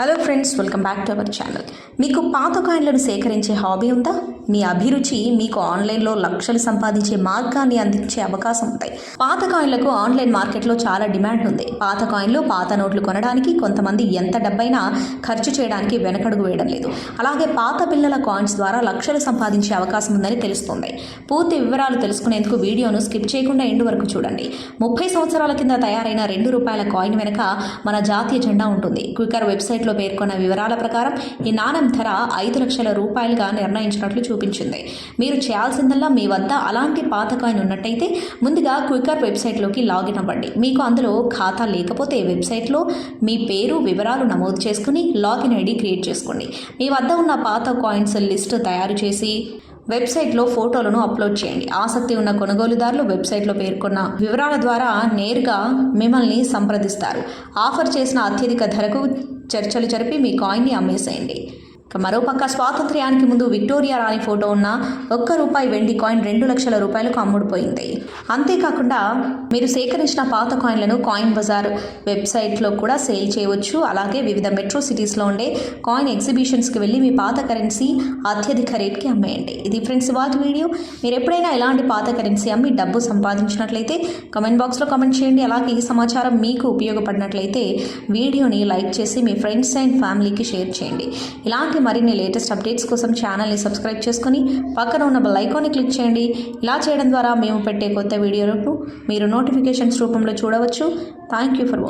Hello friends welcome back to our channel మీకు పాత కాయిన్లను సేకరించే హాబీ ఉందా? మీ అభిరుచి మీకు ఆన్లైన్లో లక్షలు సంపాదించే మార్గాన్ని అందించే అవకాశం ఉంటాయి. పాత కాయిన్లకు ఆన్లైన్ మార్కెట్లో చాలా డిమాండ్ ఉంది. పాత కాయిన్లు పాత నోట్లు కొనడానికి కొంతమంది ఎంత డబ్బైనా ఖర్చు చేయడానికి వెనకడుగు వేయడం లేదు. అలాగే పాత పిల్లల కాయిన్స్ ద్వారా లక్షలు సంపాదించే అవకాశం ఉందని తెలుస్తుంది. పూర్తి వివరాలు తెలుసుకునేందుకు వీడియోను స్కిప్ చేయకుండా ఎండు వరకు చూడండి. ముప్పై సంవత్సరాల కింద తయారైన రెండు రూపాయల కాయిన్ వెనుక మన జాతీయ జెండా ఉంటుంది. క్వికర్ వెబ్సైట్లో పేర్కొన్న వివరాల ప్రకారం ఈ నాణం ధర ఐదు లక్షల రూపాయలుగా నిర్ణయించినట్లు చూపించింది. మీరు చేయాల్సిందల్లా మీ వద్ద అలాంటి పాత కాయిన్ ఉన్నట్టయితే ముందుగా క్వికర్ వెబ్సైట్లోకి లాగిన్ అవ్వండి. మీకు అందులో ఖాతా లేకపోతే వెబ్సైట్లో మీ పేరు వివరాలు నమోదు చేసుకుని లాగిన్ ఐడి క్రియేట్ చేసుకోండి. మీ వద్ద ఉన్న పాత కాయిన్స్ లిస్ట్ తయారు చేసి వెబ్సైట్లో ఫోటోలను అప్లోడ్ చేయండి. ఆసక్తి ఉన్న కొనుగోలుదారులు వెబ్సైట్లో పేర్కొన్న వివరాల ద్వారా నేరుగా మిమ్మల్ని సంప్రదిస్తారు. ఆఫర్ చేసిన అత్యధిక ధరకు చర్చలు జరిపి మీ కాయిన్ని అమ్మేసేయండి. మరోపక్క స్వాతంత్ర్యానికి ముందు విక్టోరియా రాణి ఫోటో ఉన్న ఒక్క రూపాయి వెండి కాయిన్ రెండు లక్షల రూపాయలకు అమ్ముడుపోయింది. అంతేకాకుండా మీరు సేకరించిన పాత కాయిన్లను కాయిన్ బజార్ వెబ్సైట్లో కూడా సేల్ చేయవచ్చు. అలాగే వివిధ మెట్రో సిటీస్లో ఉండే కాయిన్ ఎగ్జిబిషన్స్కి వెళ్ళి మీ పాత కరెన్సీ అత్యధిక రేట్కి అమ్మేయండి. ఇది ఫ్రెండ్స్ వాటి వీడియో. మీరు ఎప్పుడైనా ఇలాంటి పాత కరెన్సీ అమ్మి డబ్బు సంపాదించినట్లయితే కమెంట్ బాక్స్లో కమెంట్ చేయండి. అలాగే ఈ సమాచారం మీకు ఉపయోగపడినట్లయితే వీడియోని లైక్ చేసి మీ ఫ్రెండ్స్ అండ్ ఫ్యామిలీకి షేర్ చేయండి. ఇలాంటి మరిన్ని లేటెస్ట్ అప్డేట్స్ కోసం ఛానల్ని సబ్స్క్రైబ్ చేసుకొని పక్కన ఉన్న బెల్ ఐకాన్ని క్లిక్ చేయండి. ఇలా చేయడం ద్వారా మేము పెట్టే కొత్త వీడియోలకు మీరు నోటిఫికేషన్స్ రూపంలో చూడవచ్చు. Thank you for watching.